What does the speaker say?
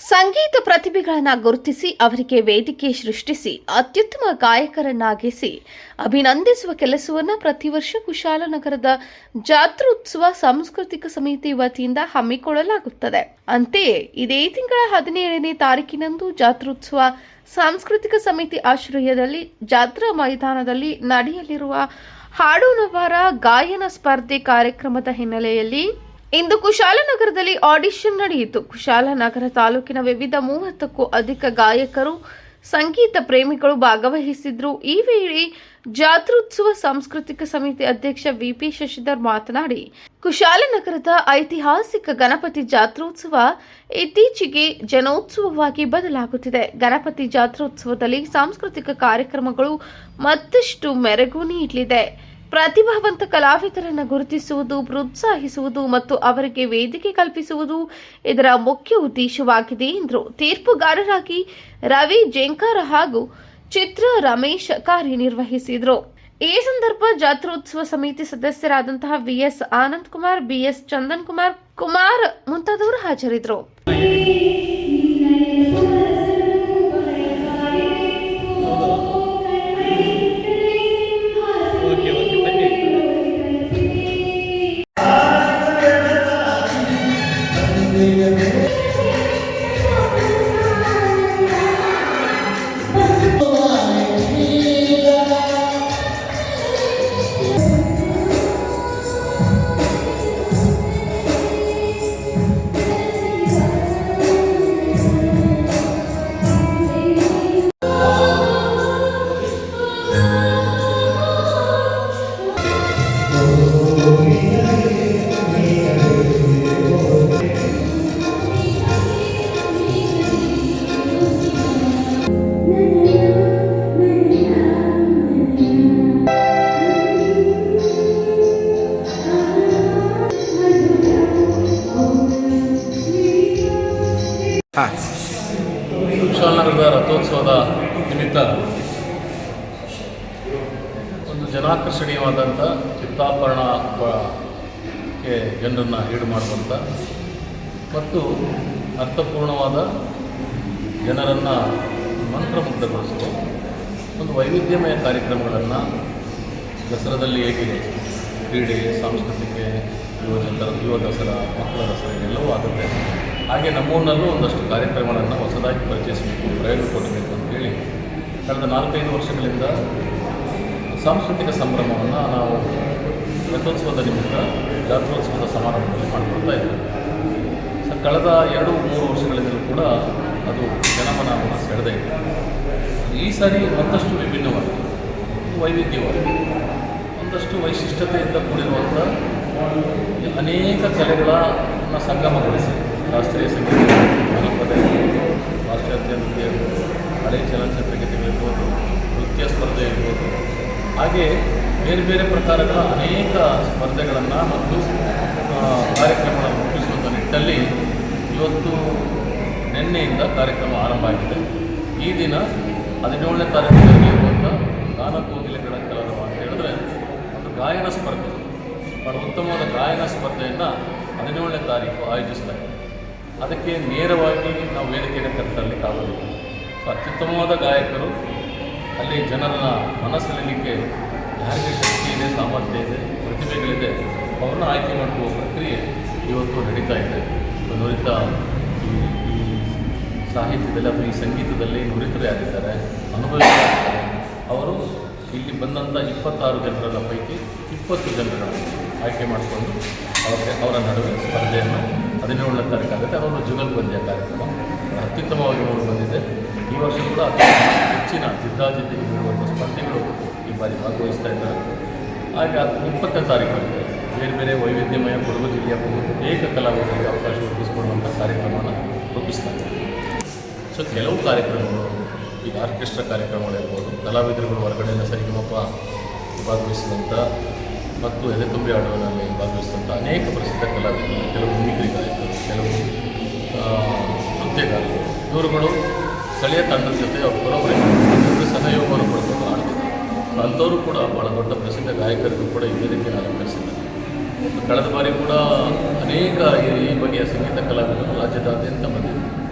ಸಂಗೀತ ಪ್ರತಿಭೆಗಳನ್ನು ಗುರುತಿಸಿ, ಅವರಿಗೆ ವೇದಿಕೆ ಸೃಷ್ಟಿಸಿ, ಅತ್ಯುತ್ತಮ ಗಾಯಕರನ್ನಾಗಿಸಿ, ಅಭಿನಂದಿಸುವ ಕೆಲಸವನ್ನು ಪ್ರತಿ ವರ್ಷ ಕುಶಾಲನಗರದ ಜಾತ್ರೋತ್ಸವ ಸಾಂಸ್ಕೃತಿಕ ಸಮಿತಿ ವತಿಯಿಂದ ಹಮ್ಮಿಕೊಳ್ಳಲಾಗುತ್ತದೆ. ಅಂತೆಯೇ, ಇದೇ ತಿಂಗಳ ಹದಿನೇಳನೇ ತಾರೀಕಿನಂದು ಜಾತ್ರೋತ್ಸವ ಸಾಂಸ್ಕೃತಿಕ ಸಮಿತಿ ಆಶ್ರಯದಲ್ಲಿ ಜಾತ್ರಾ ಮೈದಾನದಲ್ಲಿ ನಡೆಯಲಿರುವ ಹಾಡುನವರ ಗಾಯನ ಸ್ಪರ್ಧೆ ಕಾರ್ಯಕ್ರಮದ ಹಿನ್ನೆಲೆಯಲ್ಲಿ ಇಂದು ಕುಶಾಲನಗರದಲ್ಲಿ ಆಡಿಷನ್ ನಡೆಯಿತು. ಕುಶಾಲನಗರ ತಾಲೂಕಿನ ವಿವಿಧ ಮೂವತ್ತಕ್ಕೂ ಅಧಿಕ ಗಾಯಕರು, ಸಂಗೀತ ಪ್ರೇಮಿಗಳು ಭಾಗವಹಿಸಿದ್ರು. ಈ ವೇಳೆ ಜಾತ್ರೋತ್ಸವ ಸಾಂಸ್ಕೃತಿಕ ಸಮಿತಿ ಅಧ್ಯಕ್ಷ ವಿಪಿ ಶಶಿಧರ್ ಮಾತನಾಡಿ ಕುಶಾಲನಗರದ ಐತಿಹಾಸಿಕ ಗಣಪತಿ ಜಾತ್ರೋತ್ಸವ ಇತ್ತೀಚೆಗೆ ಜನೋತ್ಸವವಾಗಿ ಬದಲಾಗುತ್ತಿದೆ. ಗಣಪತಿ ಜಾತ್ರೋತ್ಸವದಲ್ಲಿ ಸಾಂಸ್ಕೃತಿಕ ಕಾರ್ಯಕ್ರಮಗಳು ಮತ್ತಷ್ಟು ಮೆರಗು ನೀಡಲಿದೆ. ಪ್ರತಿಭಾವಂತ ಕಲಾವಿದರನ್ನು ಗುರುತಿಸುವುದು, ಪ್ರೋತ್ಸಾಹಿಸುವುದು ಮತ್ತು ಅವರಿಗೆ ವೇದಿಕೆ ಕಲ್ಪಿಸುವುದು ಇದರ ಮುಖ್ಯ ಉದ್ದೇಶವಾಗಿದೆ ಎಂದರು. ತೀರ್ಪುಗಾರರಾಗಿ ರವಿ ಜೇಂಕಾರ ಹಾಗೂ ಚಿತ್ರ ರಮೇಶ್ ಕಾರ್ಯನಿರ್ವಹಿಸಿದರು. ಈ ಸಂದರ್ಭ ಜಾತ್ರೋತ್ಸವ ಸಮಿತಿ ಸದಸ್ಯರಾದಂತಹ ವಿಎಸ್ ಆನಂದ್ ಕುಮಾರ್, ಬಿಎಸ್ ಚಂದನ್ ಕುಮಾರ್ ಕುಮಾರ್ ಮುಂತಾದವರು ಹಾಜರಿದ್ದರು. ರಥೋತ್ಸವದ ನಿಮಿತ್ತ ಒಂದು ಜನಾಕರ್ಷಣೀಯವಾದಂಥ ಚಿತ್ತಾಪರಣ ಗೆ ಜನರನ್ನು ಈಡು ಮಾಡುವಂಥ ಮತ್ತು ಅರ್ಥಪೂರ್ಣವಾದ ಜನರನ್ನು ಮಂತ್ರಮುಗ್ಧಗೊಳಿಸುವ ಒಂದು ವೈವಿಧ್ಯಮಯ ಕಾರ್ಯಕ್ರಮಗಳನ್ನು ದಸರಾದಲ್ಲಿ ಹೇಗೆ ಕ್ರೀಡೆ, ಸಾಂಸ್ಕೃತಿಕ, ಯುವ ಜನರ, ಯುವ ದಸರಾ, ಮಕ್ಕಳ ದಸರಾ ಎಲ್ಲವೂ ಆಗುತ್ತೆ. ಹಾಗೆ ನಮ್ಮೂರಿನಲ್ಲೂ ಒಂದಷ್ಟು ಕಾರ್ಯಕ್ರಮಗಳನ್ನು ಹೊಸದಾಗಿ ಪರಿಚಯಿಸಬೇಕು ಪ್ರಯೋಗ ಕೊಡಬೇಕು ಅಂತೇಳಿ ಕಳೆದ ನಾಲ್ಕೈದು ವರ್ಷಗಳಿಂದ ಸಾಂಸ್ಕೃತಿಕ ಸಂಭ್ರಮವನ್ನು ನಾವು ರಥೋತ್ಸವದ ನಿಮಿತ್ತ ಜಾತ್ರೋತ್ಸವದ ಸಮಾರಂಭದಲ್ಲಿ ಮಾಡಿಕೊಳ್ತಾ ಇದ್ದೇವೆ. ಕಳೆದ ಎರಡು, ಮೂರು ವರ್ಷಗಳಿಂದಲೂ ಕೂಡ ಅದು ಜನಮನವನ್ನು ಸೆಳೆದೇ ಇದೆ. ಈ ಸಾರಿ ಮತ್ತಷ್ಟು ವಿಭಿನ್ನವಾಗಿದೆ. ವೈವಿಧ್ಯವಾಗಿದೆ. ಒಂದಷ್ಟು ವೈಶಿಷ್ಟ್ಯತೆಯಿಂದ ಕೂಡಿರುವಂಥ ಅನೇಕ ಕಲೆಗಳನ್ನು ಸಂಗಮಗೊಳಿಸಿ ಶಾಸ್ತ್ರೀಯ ಸಂಗೀತ ಜನಪದ ಇರ್ಬೋದು, ಪಾಶ್ಚಾತ್ಯ ನೃತ್ಯ ಇರ್ಬೋದು ಹಳೆ ಚಲನಚಿತ್ರಗೀತೆಗಳಿರ್ಬೋದು ನೃತ್ಯ ಸ್ಪರ್ಧೆ ಇರ್ಬೋದು. ಹಾಗೆ ಬೇರೆ ಬೇರೆ ಪ್ರಕಾರಗಳ ಅನೇಕ ಸ್ಪರ್ಧೆಗಳನ್ನು ಮತ್ತು ಕಾರ್ಯಕ್ರಮಗಳನ್ನು ರೂಪಿಸುವಂಥ ನಿಟ್ಟಲ್ಲಿ ಇವತ್ತು ನಿನ್ನೆಯಿಂದ ಕಾರ್ಯಕ್ರಮ ಆರಂಭ ಆಗಿದೆ. ಈ ದಿನ ಹದಿನೇಳನೇ ತಾರೀಕು ಇರುವಂಥ ಗಾನ ಕೋಗಿಲೆಗಳ ಕಲರವ ಅಂತ ಹೇಳಿದ್ರೆ ಒಂದು ಗಾಯನ ಸ್ಪರ್ಧೆ ಬಹಳ ಉತ್ತಮವಾದ ಗಾಯನ ಸ್ಪರ್ಧೆಯನ್ನು ಹದಿನೇಳನೇ ತಾರೀಕು ಆಯೋಜಿಸಲಾಗಿದೆ ಅದಕ್ಕೆ ನೇರವಾಗಿ ನಾವು ವೇದಿಕೆಯನ್ನು ಕರೆತರಲಿಕ್ಕಾಗೋದಿಲ್ಲ ಸೊ ಅತ್ಯುತ್ತಮವಾದ ಗಾಯಕರು, ಅಲ್ಲಿ ಜನರನ್ನ ಮನಸ್ಸಲಿಕ್ಕೆ ಯಾರಿಗೆ ಶಕ್ತಿ ಇದೆ, ಸಾಮರ್ಥ್ಯ ಇದೆ, ಪ್ರತಿಭೆಗಳಿದೆ, ಅವ್ರನ್ನ ಆಯ್ಕೆ ಮಾಡುವ ಪ್ರಕ್ರಿಯೆ ಇವತ್ತು ನಡೀತಾ ಇದೆ. ನುರಿತ ಈ ಈ ಸಾಹಿತ್ಯದಲ್ಲಿ ಅಥವಾ ಈ ಸಂಗೀತದಲ್ಲಿ ನುರಿತರು ಯಾರಿದ್ದಾರೆ ಅನುಭವಿಸಿದ್ದಾರೆ ಅವರು ಇಲ್ಲಿ ಬಂದಂಥ ಇಪ್ಪತ್ತಾರು ಜನರ ಪೈಕಿ ಇಪ್ಪತ್ತು ಜನರನ್ನು ಆಯ್ಕೆ ಮಾಡಿಕೊಂಡು ಅವರಿಗೆ ಅವರ ನಡುವೆ ಸ್ಪರ್ಧೆಯನ್ನು ಹದಿನೇಳನೇ ತಾರೀಕು ಆಗುತ್ತೆ. ಜುಗಲ್ ಬಂದಿಯ ಕಾರ್ಯಕ್ರಮ. ಅತ್ಯುತ್ತಮವಾಗಿ ಅವರು ಬಂದಿದೆ. ಈ ವರ್ಷ ಕೂಡ ಹೆಚ್ಚಿನ ಜಿದ್ದಾಜಿದ್ದಿಗೆ ಬೀಳುವಂಥ ಸ್ಪರ್ಧಿಗಳು ಈ ಬಾರಿ ಭಾಗವಹಿಸ್ತಾ ಇದ್ದಾರೆ. ಹಾಗೆ ಇಪ್ಪತ್ತನೇ ತಾರೀಕು ಇದೆ ಬೇರೆ ಬೇರೆ ವೈವಿಧ್ಯಮಯ ಕೊಡಗು ಜಿಲ್ಲೆಯ ಬಹುತೇಕ ಕಲಾವಿದರಿಗೆ ಅವಕಾಶ ಒದಗಿಸಿಕೊಡುವಂಥ ಕಾರ್ಯಕ್ರಮವನ್ನು ರೂಪಿಸ್ತಾರೆ. ಸೊ ಕೆಲವು ಕಾರ್ಯಕ್ರಮಗಳು, ಈಗ ಆರ್ಕೆಸ್ಟ್ರಾ ಕಾರ್ಯಕ್ರಮಗಳಿರ್ಬೋದು, ಕಲಾವಿದರುಗಳು ಹೊರಗಡೆಯಿಂದ ಸರಿಗಮಪ್ಪ ಭಾಗವಹಿಸಿದಂಥ ಮತ್ತು ಎದೆ ತುಂಬಿ ಆಡುವಲ್ಲಿ ಭಾಗವಹಿಸಿದಂಥ ಅನೇಕ ಪ್ರಸಿದ್ಧ ಕಲಾವಿದರು, ಕೆಲವು ಮಿಮಿಕ್ರಿ ಗಾಯಕರು ಕೆಲವು ನೃತ್ಯಗಾರರು. ಇವರುಗಳು ಸ್ಥಳೀಯ ತಂಡದ ಜೊತೆ ಅವರು ಕೊಲೋಬರೇಷನ್ ಸಹಯೋಗವನ್ನು ಪಡ್ಕೊಂಡು ಅಂಥವರು ಕೂಡ ಭಾಳ ದೊಡ್ಡ ಪ್ರಸಿದ್ಧ ಗಾಯಕರಿಗೂ ಕೂಡ ಈ ವೇದಿಕೆಯನ್ನು ಅಲಂಕರಿಸಿದ್ದಾರೆ. ಕಳೆದ ಬಾರಿ ಕೂಡ ಅನೇಕ ಈ ಬಗೆಯ ಸಂಗೀತ ಕಲಾವಿದರು ರಾಜ್ಯದಾದ್ಯಂತ ಬಂದಿದ್ದರು.